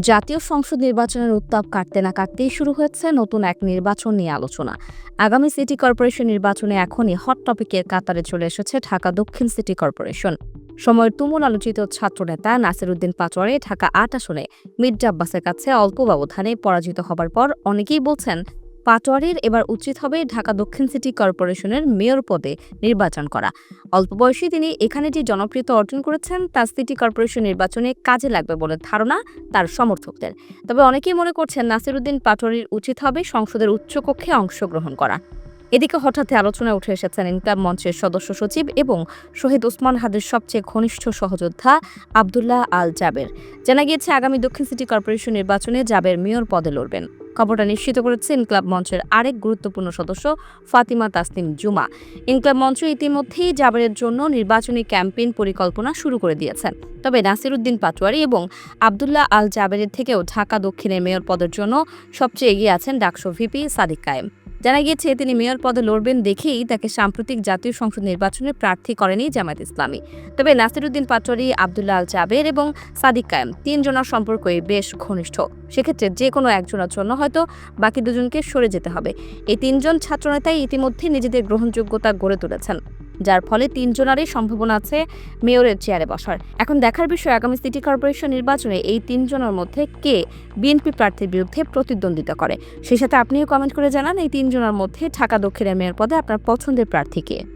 জাতীয় সংসদ নির্বাচনের উত্তাপ কাটতে না কাটতেই শুরু হয়েছে নতুন এক নির্বাচন নিয়ে আলোচনা। আগামী সিটি কর্পোরেশন নির্বাচনে এখনই হট টপিকের কাতারে চলে এসেছে ঢাকা দক্ষিণ সিটি কর্পোরেশন। সময়ের তুমুল আলোচিত ছাত্রনেতা নাসিরুদ্দিন পাচোয়ারে ঢাকা আট আসনে মির্জা আব্বাসের কাছে অল্প ব্যবধানে পরাজিত হবার পর অনেকেই বলছেন পাটোয়ারির এবার উচিত হবে ঢাকা দক্ষিণ সিটি কর্পোরেশনের মেয়র পদে নির্বাচন করা। অল্প বয়সে তিনি এখানে যে জনপ্রিয়তা অর্জন করেছেন, তা সিটি কর্পোরেশন নির্বাচনে কাজে লাগবে বলে ধারণা তার সমর্থকদের। তবে অনেকেই মনে করছেন নাসিরুদ্দিন পাটোয়ারির উচিত হবে সংসদের উচ্চকক্ষে অংশগ্রহণ করা। এদিকে হঠাৎ আলোচনায় উঠে এসেছেন ইনকাম মঞ্চের সদস্য সচিব এবং শহীদ ওসমান হাদের সবচেয়ে ঘনিষ্ঠ সহযোদ্ধা আবদুল্লাহ আল জাবের। জানা গিয়েছে, আগামী দক্ষিণ সিটি কর্পোরেশন নির্বাচনে জাবের মেয়র পদে লড়বেন। খবরটা নিশ্চিত করেছে ইনকলাব মঞ্চের আরেক গুরুত্বপূর্ণ সদস্য, ফাতিমা তাসনিম জুমা। ইনকলাব মঞ্চ ইতিমধ্যেই জাবেরের জন্য নির্বাচনী ক্যাম্পেইন পরিকল্পনা শুরু করে দিয়েছেন তবে নাসিরুদ্দিন পাটোয়ারি এবং আবদুল্লাহ আল জাবেরের থেকেও ঢাকা দক্ষিণের মেয়র পদের জন্য সবচেয়ে এগিয়ে আছেন ডাকসো ভিপি সাদিক কায়েম। জানা গিয়েছে, তিনি মেয়র পদে লড়বেন দেখেই তাকে সাম্প্রতিক জাতীয় সংসদ নির্বাচনে প্রার্থী করেনি জামায়াত ইসলামী। তবে নাসিরুদ্দিন পাটোয়ারি আবদুল্লাহ আল জাবের এবং সাদিক কায়েম তিনজনের সম্পর্কই বেশ ঘনিষ্ঠ। সেক্ষেত্রে যে কোনো একজনের জন্য হয়তো বাকি দুজনকে সরে যেতে হবে। এই তিনজন ছাত্রনেতাই ইতিমধ্যে নিজেদের গ্রহণযোগ্যতা গড়ে তুলেছেন। যার ফলে তিনজনারই সম্ভাবনা আছে মেয়রের চেয়ারে বসার। এখন দেখার বিষয়, আগামী সিটি কর্পোরেশন নির্বাচনে এই তিনজনের মধ্যে কে বিএনপি প্রার্থীর বিরুদ্ধে প্রতিদ্বন্দ্বিতা করে? সেই সাথে আপনিও কমেন্ট করে জানান, এই তিনজনের মধ্যে ঢাকা দক্ষিণের মেয়র পদে আপনার পছন্দের প্রার্থী কে?